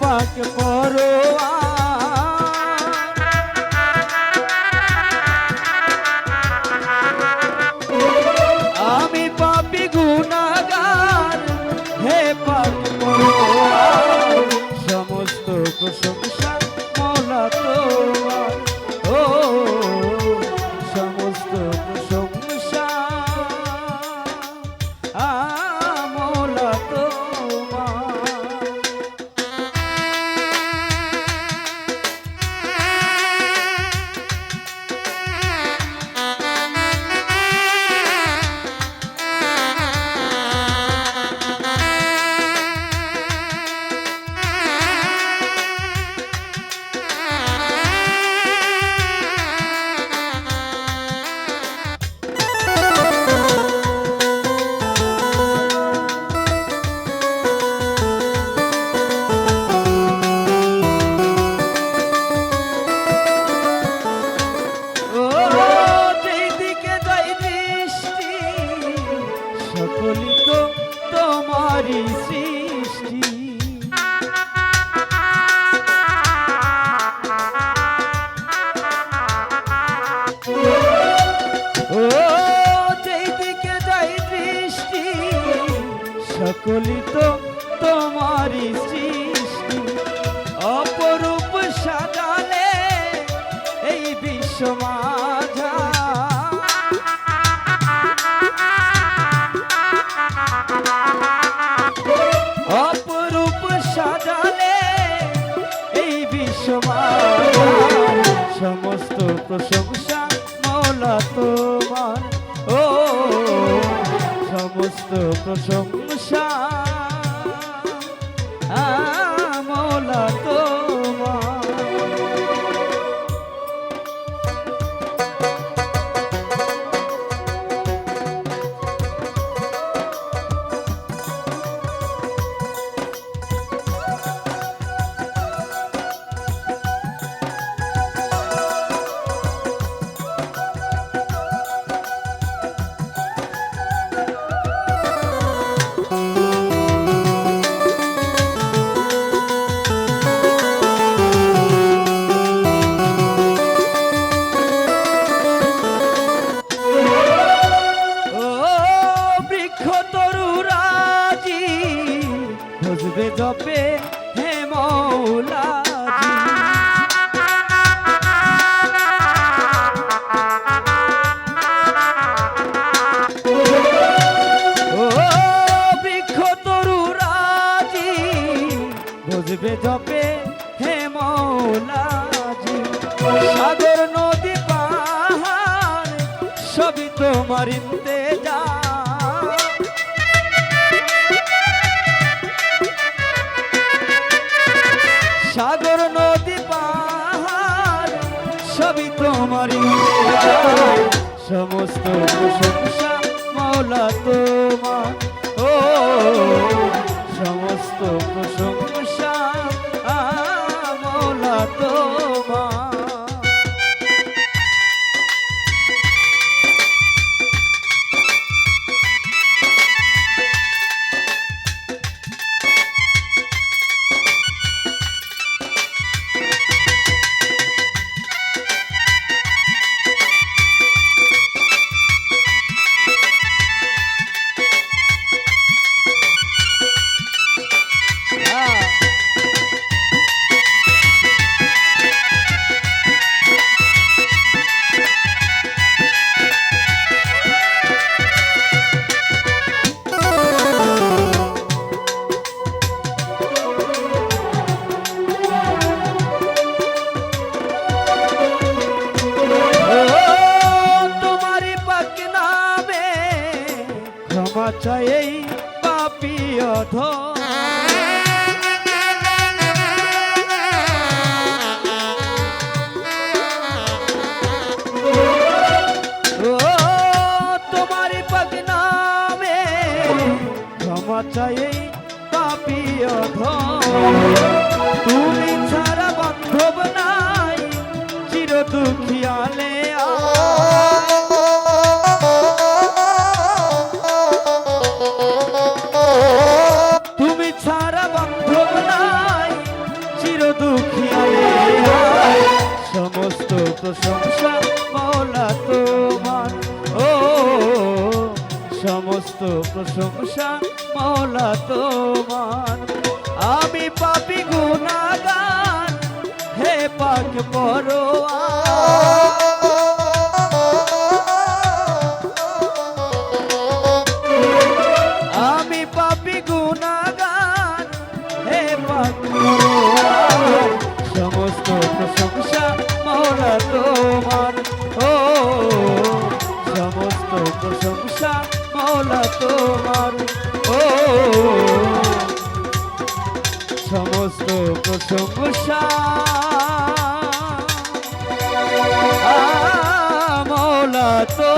পাক পরোয়া আমি পাপি গুণাগার হে পাক পরোয়ার সমস্ত প্রশংসা সকলই তো তোমারই সৃষ্টি। অপরূপ সাজালে এই বিশ্বমাঝা অপরূপ সাজালে এই বিশ্ব সমস্ত প্রশংসা মৌলা তোমার। ও সমস্ত প্রশংসা। বুঝবে জপে হে মৌলাজি। সাগর নদী পাহাড়, সবই তোমার ইন্তেজা। সাগর নদী পাহাড়, সবই তোমার সমস্ত প্রশংসা মৌলা তোমার। ও, সমস্ত ক্ষমা চাই পাপি তুমি ছাড়া বান্ধব নাই চির দুঃখিয়ালে তুমি দুঃখিয়া সমস্ত প্রশংসা মৌলা তোমার। ও, সমস্ত প্রশংসা মৌলা তোমার। আমি পাপি গুণাগান হে পাক পরোয়া। সমস্ত প্রশংসা। মৌলা তো।